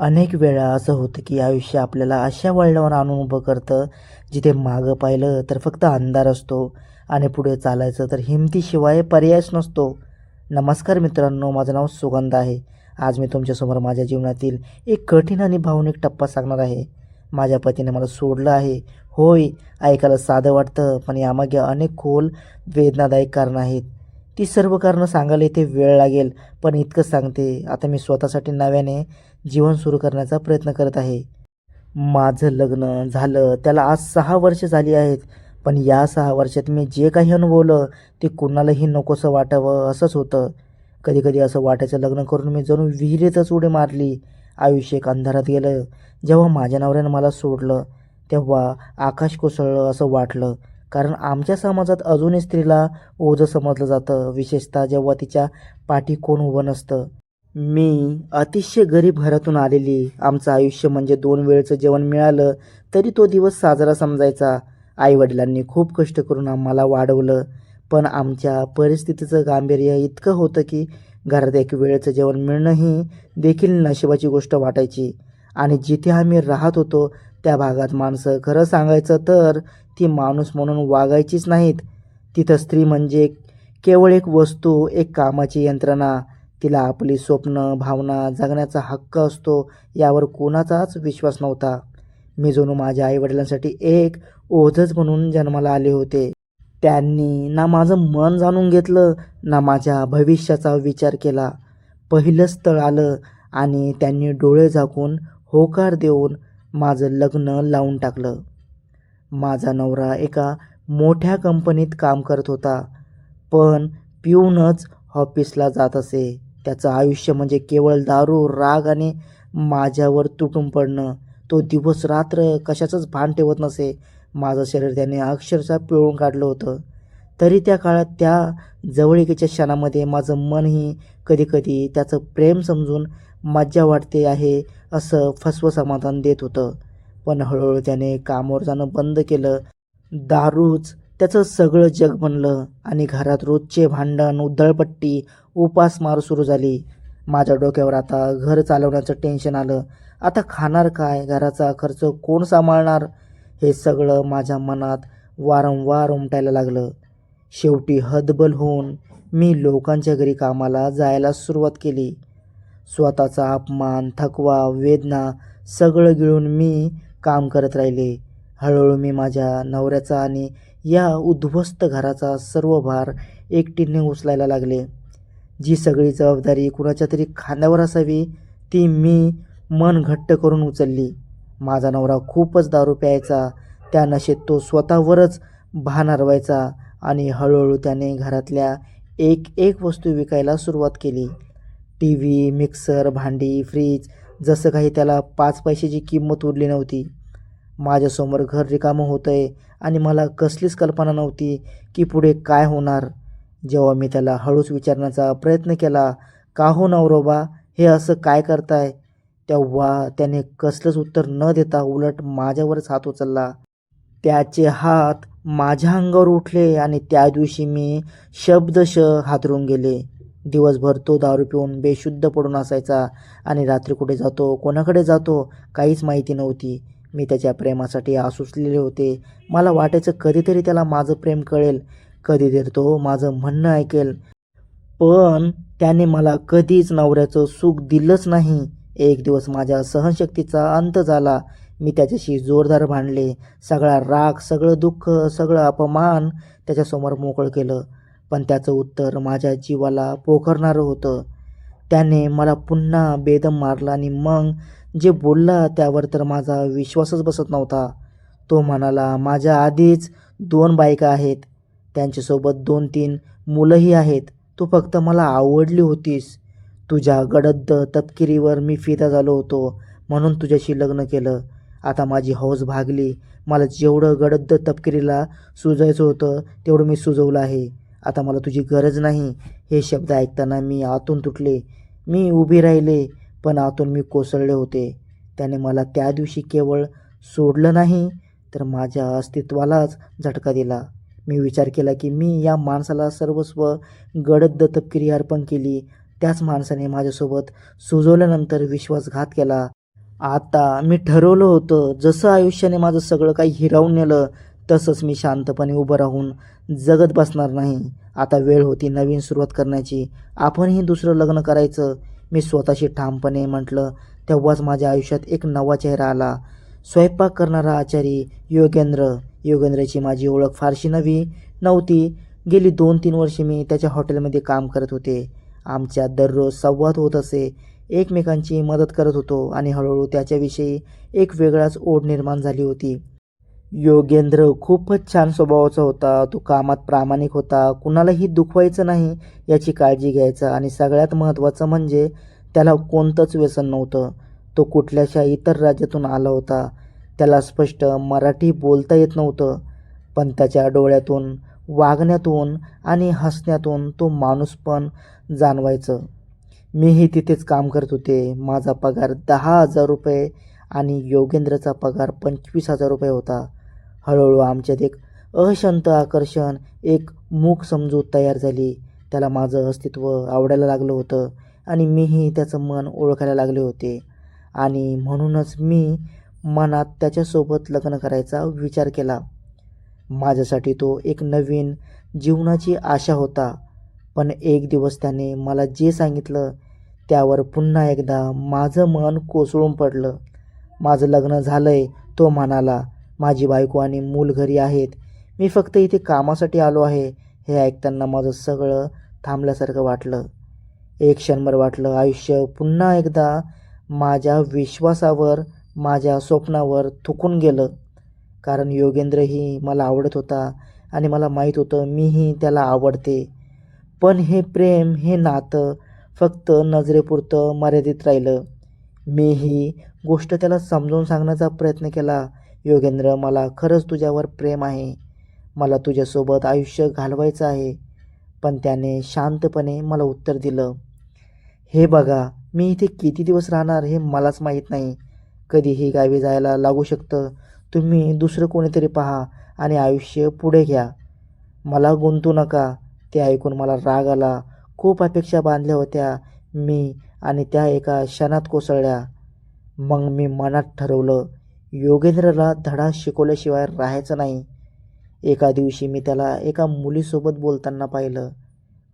अनेक वेळा असं होतं की आयुष्य आपल्याला अशा वळणावर आणून उभं करतं जिथे मागं पाहिलं तर फक्त अंधार असतो आणि पुढे चालायचं तर हिमतीशिवाय पर्यायच नसतो. नमस्कार मित्रांनो माझं नाव सुगंध आहे. आज मी तुमच्यासमोर माझ्या जीवनातील एक कठीण आणि भावनिक टप्पा सांगणार आहे. माझ्या पतीने मला सोडलं आहे. होय ऐकायला साधं वाटतं पण यामागे अनेक खोल वेदनादायक कारणं आहेत. ती सर्व कारणं सांगायला इथे वेळ लागेल पण इतकं सांगते. आता मी स्वतःसाठी नव्याने जीवन सुरू करण्याचा प्रयत्न करत आहे. माझं लग्न झालं त्याला आज सहा वर्ष झाली आहेत. पण या सहा वर्षात मी जे काही अनुभवलं ते कुणालाही नकोसं वाटावं असंच होतं. कधी कधी असं वाटायचं लग्न करून मी जणू विहिरीतच उडी मारली. आयुष्य एक अंधारात गेलं. जेव्हा माझ्या नवऱ्यानं मला सोडलं तेव्हा आकाश कोसळलं असं वाटलं. कारण आमच्या समाजात अजूनही स्त्रीला ओझं समजलं जातं. विशेषतः जेव्हा तिच्या पाठी कोण उभं नसतं. मी अतिशय गरीब घरातून आलेली. आमचं आयुष्य म्हणजे दोन वेळचं जेवण मिळालं तरी तो दिवस साजरा समजायचा. आईवडिलांनी खूप कष्ट करून आम्हाला वाढवलं पण आमच्या परिस्थितीचं गांभीर्य इतकं होतं की घरात एक वेळचं जेवण मिळणंही देखील नशिबाची गोष्ट वाटायची. आणि जिथे आम्ही राहत होतो त्या भागात माणसं खरं सांगायचं तर ती माणूस म्हणून वागायचीच नाहीत. तिथं स्त्री म्हणजे केवळ एक वस्तू एक कामाची यंत्रणा तिला आपली स्वप्न भावना जगण्याचा हक्क असतो यावर कोणाचाच विश्वास नव्हता. मी जणू माझ्या आईवडिलांसाठी एक ओझच म्हणून जन्माला आले होते. त्यांनी ना माझं मन जाणून घेतलं ना माझ्या भविष्याचा विचार केला. पहिलं स्थळ आलं आणि त्यांनी डोळे झाकून होकार देऊन माझं लग्न लावून टाकलं. माझा नवरा एका मोठ्या कंपनीत काम करत होता पण पिऊनच ऑफिसला जात असे. त्याचं आयुष्य म्हणजे केवळ दारू राग आणि माझ्यावर तुटून पडणं. तो दिवस रात्र कशाचंच भान ठेवत नसे. माझं शरीर त्याने अक्षरशः पिळून काढलं होतं. तरी त्या काळात त्या जवळिकीच्या क्षणामध्ये माझं मनही कधीकधी त्याचं प्रेम समजून मज्जा वाटते आहे असं फसवं समाधान देत होतं. पण हळूहळू त्याने कामावर जाणं बंद केलं. दारूच त्याचं सगळं जग बनलं आणि घरात रोजचे भांडण उद्धळपट्टी उपासमार सुरू झाली. माझ्या डोक्यावर आता घर चालवण्याचं टेन्शन आलं. आता खाणार काय? घराचा खर्च कोण सांभाळणार? हे सगळं माझ्या मनात वारंवार उमटायला लागलं. शेवटी हदबल होऊन मी लोकांच्या घरी कामाला जायला सुरुवात केली. स्वतःचा अपमान थकवा वेदना सगळं गिळून मी काम करत राहिले. हळूहळू मी माझ्या नवऱ्याचा आणि या उद्ध्वस्त घराचा सर्व भार एकटीने उचलायला लागले. जी सगळी जबाबदारी कुणाच्या तरी खांद्यावर असावी ती मी मन घट्ट करून उचलली. माझा नवरा खूपच दारू प्यायचा त्या नशेत तो स्वतःवरच भान हरवायचा आणि हळूहळू त्याने घरातल्या एक एक वस्तू विकायला सुरुवात केली. टी व्ही मिक्सर भांडी फ्रीज जसं काही त्याला पाच पैशाची किंमत उरली नव्हती. माझ्यासमोर घर रिकामं होतं आहे आणि मला कसलीच कल्पना नव्हती की पुढे काय होणार. जेव्हा मी त्याला हळूच विचारण्याचा प्रयत्न केला का हो नवरोबा हे असं काय करताय? तेव्हा त्याने कसलंच उत्तर न देता उलट माझ्यावरच हात उचलला. त्याचे हात माझ्या अंगावर उठले आणि त्या दिवशी मी शब्दश हातरून गेले. दिवसभर तो दारू पिऊन बेशुद्ध पडून असायचा आणि रात्री कुठे जातो कोणाकडे जातो काहीच माहिती नव्हती. मी त्याच्या प्रेमासाठी आसुसलेले होते. मला वाटायचं कधीतरी त्याला माझं प्रेम कळेल. कधीतरी तो माझं म्हणणं ऐकेल. पण त्याने मला कधीच नवऱ्याचं सुख दिलंच नाही. एक दिवस माझ्या सहनशक्तीचा अंत झाला. मी त्याच्याशी जोरदार भांडले. सगळा राग सगळं दुःख सगळं अपमान त्याच्यासमोर मोकळं केलं. पण त्याचं उत्तर माझ्या जीवाला पोखरणारं होतं. त्याने मला पुन्हा बेदम मारला आणि मग जे बोलला त्यावर तर माझा विश्वासच बसत नव्हता. तो म्हणाला माझ्या आधीच दोन बायका आहेत. त्यांच्यासोबत दोन तीन मुलंही आहेत. तू फक्त मला आवडली होतीस. तुझ्या गडद तपकिरीवर मी फिदा झालो होतो म्हणून तुझ्याशी लग्न केलं. आता माझी हौस भागली. मला जेवढं गडद तपकिरीला सुजायचं होतं तेवढं मी सुजवलं आहे. आता मला तुझी गरज नाही. हे शब्द ऐकताना मी आतून तुटले. मी उभी राहिले पण आतून मी कोसळले होते. त्याने मला त्या दिवशी केवळ सोडलं नाही तर माझ्या अस्तित्वालाच झटका दिला. मी विचार केला की मी या माणसाला सर्वस्व गडद तपकिरी अर्पण केली. त्याच माणसाने माझ्यासोबत सुजवल्यानंतर विश्वासघात केला. आता मी ठरवलं होतं जसं आयुष्याने माझं सगळं काही हिरावून नेलं तसंच मी शांतपणे उभं राहून जगत बसणार नाही. आता वेळ होती नवीन सुरुवात करण्याची. आपणही दुसरं लग्न करायचं. मी स्वतःशी ठामपणे म्हटलं तेव्हाच माझ्या आयुष्यात एक नवा चेहरा आला. स्वयंपाक करणारा आचारी योगेंद्र योगेंद्रची माझी ओळख फारशी नवी नव्हती. गेली दोन तीन वर्षे मी त्याच्या हॉटेलमध्ये काम करत होते. आमच्यात दररोज संवाद होत असे. एकमेकांची मदत करत होतो आणि हळूहळू त्याच्याविषयी एक वेगळाच ओढ निर्माण झाली होती. योगेंद्र खूपच छान स्वभावाचा होता. तो कामात प्रामाणिक होता. कुणालाही दुखवायचं नाही याची काळजी घ्यायचा आणि सगळ्यात महत्त्वाचं म्हणजे त्याला कोणतंच व्यसन नव्हतं. तो कुठल्याशा इतर राज्यातून आला होता. त्याला स्पष्ट मराठी बोलता येत नव्हतं. पण त्याच्या डोळ्यातून वागण्यातून आणि हसण्यातून तो माणूस पण जाणवायचं. मीही तिथेच काम करत होते. माझा पगार दहा हजार रुपये आणि योगेंद्रचा पगार पंचवीस हजार रुपये होता. हळूहळू आमच्यात एक अशांत आकर्षण एक मूक समजूत तयार झाली. त्याला माझं अस्तित्व आवडायला लागलं होतं आणि मीही त्याचं मन ओळखायला लागले होते. आणि म्हणूनच मी मनात त्याच्यासोबत लग्न करायचा विचार केला. माझ्यासाठी तो एक नवीन जीवनाची आशा होता पण एक दिवस त्याने मला जे सांगितलं त्यावर पुन्हा एकदा माझं मन कोसळून पडलं. माझं लग्न झालंय तो म्हणाला माझी बायको आणि मूल घरी आहेत. मी फक्त इथे कामासाठी आलो आहे. हे ऐकताना माझं सगळं थांबल्यासारखं वाटलं. एक क्षणभर वाटलं आयुष्य पुन्हा एकदा माझ्या विश्वासावर माझ्या स्वप्नावर थुकून गेलं. कारण योगेंद्रही मला आवडत होता आणि मला माहीत होतं मीही त्याला आवडते. पण हे प्रेम हे नातं फक्त नजरेपुरतं मर्यादित राहिलं. मी ही गोष्ट त्याला समजावून सांगण्याचा प्रयत्न केला योगेंद्र मला खरंच तुझ्यावर प्रेम आहे. मला तुझ्यासोबत आयुष्य घालवायचं आहे. पण त्याने शांतपणे मला उत्तर दिलं हे बघा मी इथे किती दिवस राहणार हे मलाच माहीत नाही. कधीही गावी जायला लागू शकतं. तुम्ही दुसरं कोणीतरी पहा आणि आयुष्य पुढे घ्या. मला गुंतू नका. ते ऐकून मला राग आला. खूप अपेक्षा बांधल्या होत्या मी आणि त्या एका क्षणात कोसळल्या. मग मी मनात ठरवलं योगेंद्रला धडा शिकवल्याशिवाय राहायचं नाही. एका दिवशी मी त्याला एका मुलीसोबत बोलताना पाहिलं.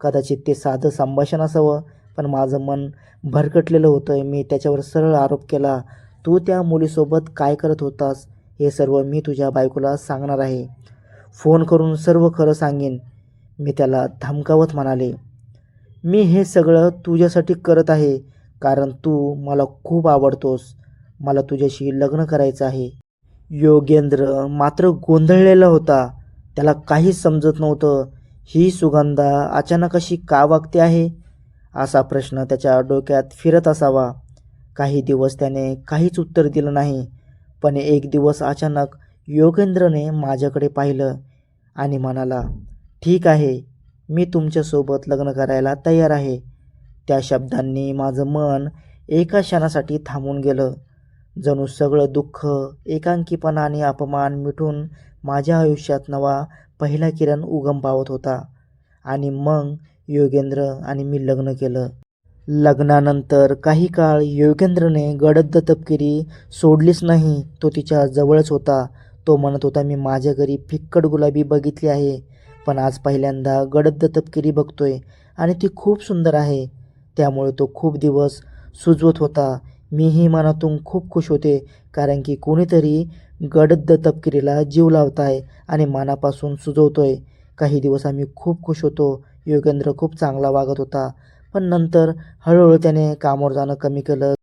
कदाचित ते साधं संभाषण असावं पण माझं मन भरकटलेलं होतं. मी त्याच्यावर सरळ आरोप केला तू त्या मुलीसोबत काय करत होतास हे सर्व मी तुझ्या बायकोला सांगणार आहे. फोन करून सर्व खरं सांगेन मी त्याला धमकावत म्हणाले. मी हे सगळं तुझ्यासाठी करत आहे कारण तू मला खूप आवडतोस मला तुझ्याशी लग्न करायचं आहे. योगेंद्र मात्र गोंधळलेला होता त्याला काहीच समजत नव्हतं ही सुगंधा अचानक अशी का वागते आहे? असा प्रश्न त्याच्या डोक्यात फिरत असावा. काही दिवस त्याने काहीच उत्तर दिलं नाही. पण एक दिवस अचानक योगेंद्रने माझ्याकडे पाहिलं आणि म्हणाला ठीक आहे मी तुमच्यासोबत लग्न करायला तयार आहे. त्या शब्दांनी माझं मन एका क्षणासाठी थांबून गेलं. जणू सगळं दुःख एकांकीपणा आणि अपमान मिटून माझ्या आयुष्यात नवा पहिला किरण उगम पावत होता. आणि मग योगेंद्र आणि मी लग्न केलं. लग्नानंतर काही काळ योगेंद्रने गडद तपकिरी सोडलीच नाही तो तिच्या जवळच होता. तो म्हणत होता मी माझ्या घरी फिक्कट गुलाबी बघितली आहे पण आज पहिल्यांदा गडद तपकिरी बघतोय आणि ती खूप सुंदर आहे. त्यामुळे तो खूप दिवस सुजवत होता. मीही मनातून खूप खुश होते कारण की कोणीतरी गडद तपकिरीला जीव लावताय आणि मनापासून सुजवतोय. काही दिवस आम्ही खूप खुश होतो. योगेंद्र खूप चांगला वागत होता. पण नंतर हळूहळू त्याने कामावर जाणं कमी केलं.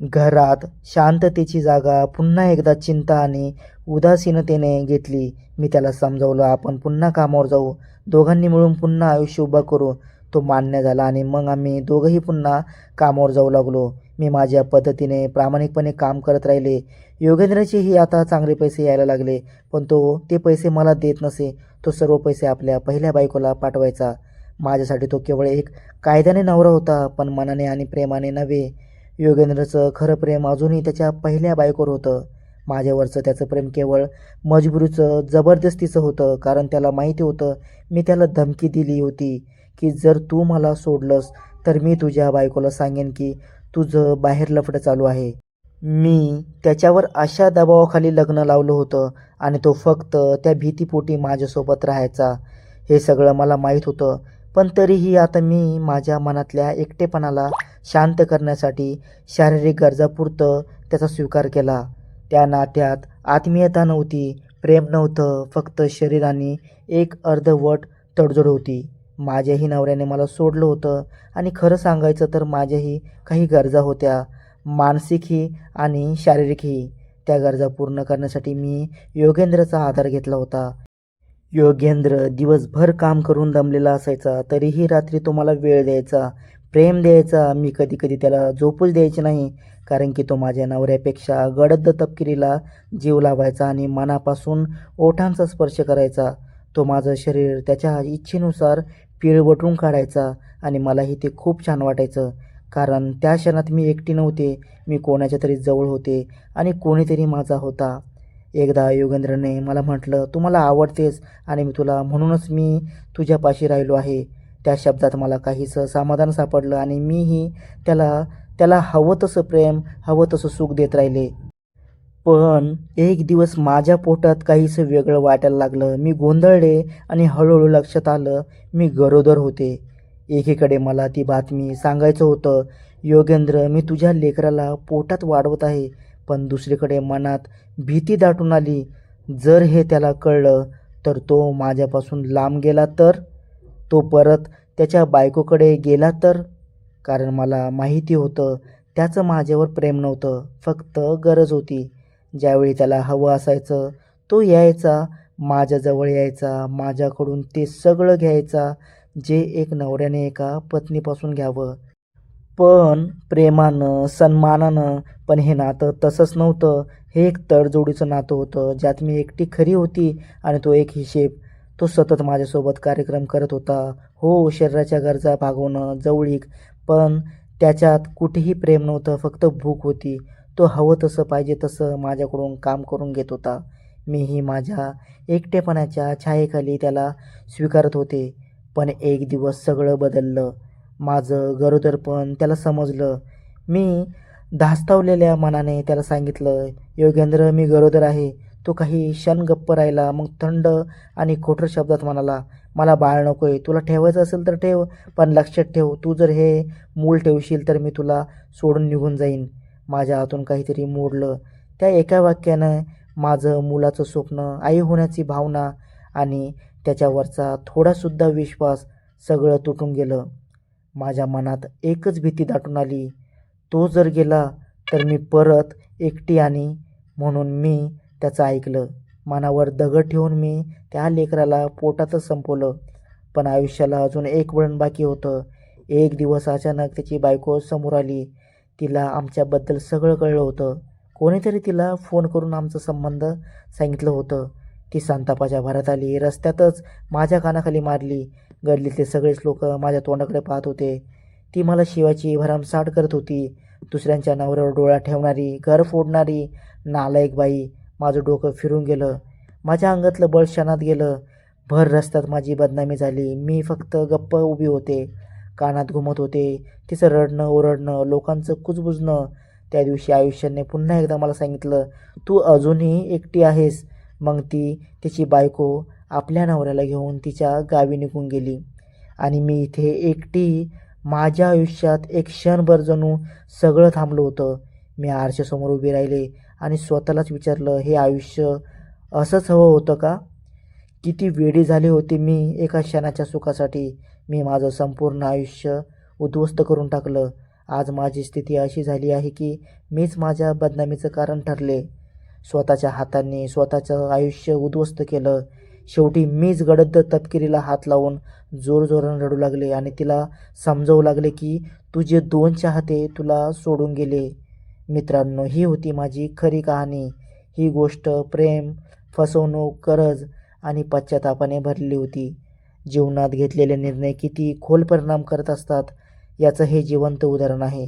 घरात शांततेची जागा पुन्हा एकदा चिंता आणि उदासीनतेने घेतली. मी त्याला समजावलं आपण पुन्हा कामावर जाऊ. दोघांनी मिळून पुन्हा आयुष्य उभा करू. तो मान्य झाला आणि मग आम्ही दोघंही पुन्हा कामावर जाऊ लागलो. मी माझ्या पद्धतीने प्रामाणिकपणे काम करत राहिले. योगेंद्रचेही आता चांगले पैसे यायला लागले पण तो ते पैसे मला देत नसे. तो सर्व पैसे आपल्या पहिल्या बायकोला पाठवायचा. माझ्यासाठी तो केवळ एक कायद्याने नवरा होता पण मनाने आणि प्रेमाने नव्हे. योगेंद्रचं खरं प्रेम अजूनही त्याच्या पहिल्या बायकोवर होतं. माझ्यावरचं त्याचं प्रेम केवळ मजबुरीचं जबरदस्तीचं होतं कारण त्याला माहिती होतं मी त्याला धमकी दिली होती की जर तू मला सोडलंस तर मी तुझ्या बायकोला सांगेन की तुझं बाहेर लफडं चालू आहे. मी त्याच्यावर अशा दबावाखाली लग्न लावलं होतं आणि तो फक्त त्या भीतीपोटी माझ्यासोबत राहायचा. हे सगळं मला माहीत होतं. पण तरीही आता मी माझ्या मनातल्या एकटेपणाला शांत करण्यासाठी शारीरिक गरजापुरतं त्याचा स्वीकार केला. त्या नात्यात आत्मीयता नव्हती प्रेम नव्हतं फक्त शरीराने एक अर्धवट तडजोड होती. माझ्याही नवऱ्याने मला सोडलं होतं आणि खरं सांगायचं तर माझ्याही काही गरजा होत्या मानसिकही आणि शारीरिकही. त्या गरजा पूर्ण करण्यासाठी मी योगेंद्रचा आधार घेतला होता. योगेंद्र दिवसभर काम करून दमलेला असायचा तरीही रात्री तो मला वेळ द्यायचा प्रेम द्यायचा. मी कधी कधी त्याला झोपूच द्यायचे नाही कारण की तो माझ्या नवऱ्यापेक्षा गडद तपकिरीला जीव लावायचा आणि मनापासून ओठांचा स्पर्श करायचा. तो माझं शरीर त्याच्या इच्छेनुसार पिळवटून काढायचा आणि मलाही ते खूप छान वाटायचं. कारण त्या क्षणात मी एकटी नव्हते मी कोणाच्या तरी जवळ होते आणि कोणीतरी माझा होता. एकदा योगेंद्रने मला म्हटलं तू मला आवडतेस आणि मी तुला म्हणूनच मी तुझ्यापाशी राहिलो आहे. त्या शब्दात मला काहीसं समाधान सापडलं आणि मीही त्याला त्याला हवं तसं प्रेम हवं तसं सुख देत राहिले. पण एक दिवस माझ्या पोटात काहीसं वेगळं वाटायला लागलं. मी गोंधळले आणि हळूहळू लक्षात आलं मी गरोदर होते. एकीकडे मला ती बातमी सांगायचं होतं योगेंद्र मी तुझ्या लेकराला पोटात वाढवत आहे. पण दुसरीकडे मनात भीती दाटून आली. जर हे त्याला कळलं तर तो माझ्यापासून लांब गेला तर? तो परत त्याच्या बायकोकडे गेला तर? कारण मला माहिती होतं त्याचं माझ्यावर प्रेम नव्हतं फक्त गरज होती. ज्यावेळी त्याला हवं असायचं तो यायचा माझ्याजवळ यायचा माझ्याकडून ते सगळं घ्यायचा जे एक नवऱ्याने एका पत्नीपासून घ्यावं. पण प्रेमानं सन्मानानं पण हे नातं तसंच नव्हतं. हे एक तडजोडीचं नातं होतं ज्यात मी एकटी खरी होती आणि तो एक हिशेब तो सतत माझ्यासोबत कार्यक्रम करत होता. हो शरीराच्या गरजा भागवणं जवळीक पण त्याच्यात कुठेही प्रेम नव्हतं फक्त भूक होती. तो हवं तसं पाहिजे तसं माझ्याकडून काम करून घेत होता. मीही माझ्या एकटेपणाच्या छायेखाली त्याला स्वीकारत होते. पण एक दिवस सगळं बदललं. माझं गरोदरपण त्याला समजलं. मी धास्तावलेल्या मनाने त्याला सांगितलं योगेंद्र मी गरोदर आहे. तो काही क्षण गप्प राहिला मग थंड आणि खोटर शब्दात म्हणाला मला बाळ नको आहे तुला ठेवायचं असेल तर ठेव पण लक्षात ठेव तू जर हे मूल ठेवशील तर मी तुला सोडून निघून जाईन. माझ्या हातून काहीतरी मोडलं त्या एका वाक्यानं माझं मुलाचं स्वप्न आई होण्याची भावना आणि त्याच्यावरचा थोडासुद्धा विश्वास सगळं तुटून गेलं. माझ्या मनात एकच भीती दाटून आली. तो जर गेला तर मी परत एकटी आणि म्हणून मी त्याचं ऐकलं. मनावर दगड ठेवून मी त्या लेकराला पोटातच संपवलं. पण आयुष्याला अजून एक वळण बाकी होतं. एक दिवस अचानक त्याची बायको समोर आली. तिला आमच्याबद्दल सगळं कळलं होतं. कोणीतरी तिला फोन करून आमचा संबंध सांगितलं होतं. ती संतापाच्या भरात आली. रस्त्यातच माझ्या कानाखाली मारली. गल्लीतले सगळेच लोक माझ्या तोंडाकडे पाहत होते. ती मला शिवाची भरामसाठ करत होती. दुसऱ्यांच्या नवऱ्यावर डोळा ठेवणारी घर फोडणारी नालायक बाई माझं डोकं फिरून गेलं. माझ्या अंगातलं बळ क्षणात गेलं. भर रस्त्यात माझी बदनामी झाली. मी फक्त गप्प उभी होते. कानात घुमत होते. तिचं रडणं ओरडणं लोकांचं कुजबुजणं. त्या दिवशी आयुष्याने पुन्हा एकदा मला सांगितलं तू अजूनही एकटी आहेस. मग ती तिची बायको आपल्या नवऱ्याला घेऊन तिच्या गावी निघून गेली. आणि मी इथे एकटी माझ्या आयुष्यात एक क्षणभर जणू सगळं थांबलं होतं. मी आरशासमोर उभी राहिले आणि स्वतःलाच विचारलं हे आयुष्य असंच हवं होतं का? किती वेडी झाली होती मी एका क्षणाच्या सुखासाठी. मी माझं संपूर्ण आयुष्य उद्ध्वस्त करून टाकलं. आज माझी स्थिती अशी झाली आहे की मीच माझ्या बदनामीचं कारण ठरले. स्वतःच्या हातांनी स्वतःचं आयुष्य उद्ध्वस्त केलं. शेवटी मीच गडद तपकिरीला हात लावून जोरजोरानं रडू लागले आणि तिला समजावू लागले की तुझे दोन चाहते तुला सोडून गेले. मित्रांनो ही होती माझी खरी कहाणी. ही गोष्ट प्रेम फसवणूक गरज आणि पश्चातापाने भरलेली होती. जीवनात घेतलेले निर्णय किती खोल परिणाम करत असतात याचं हे जिवंत उदाहरण आहे.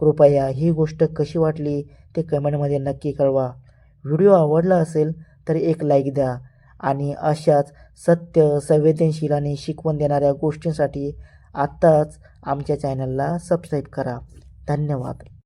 कृपया ही गोष्ट कशी वाटली ते कमेंटमध्ये नक्की कळवा. व्हिडिओ आवडला असेल तर एक लाईक द्या. आणि अशाच सत्य संवेदनशील आणि शिकवण देणाऱ्या गोष्टींसाठी आत्ताच आमच्या चॅनलला सबस्क्राईब करा. धन्यवाद.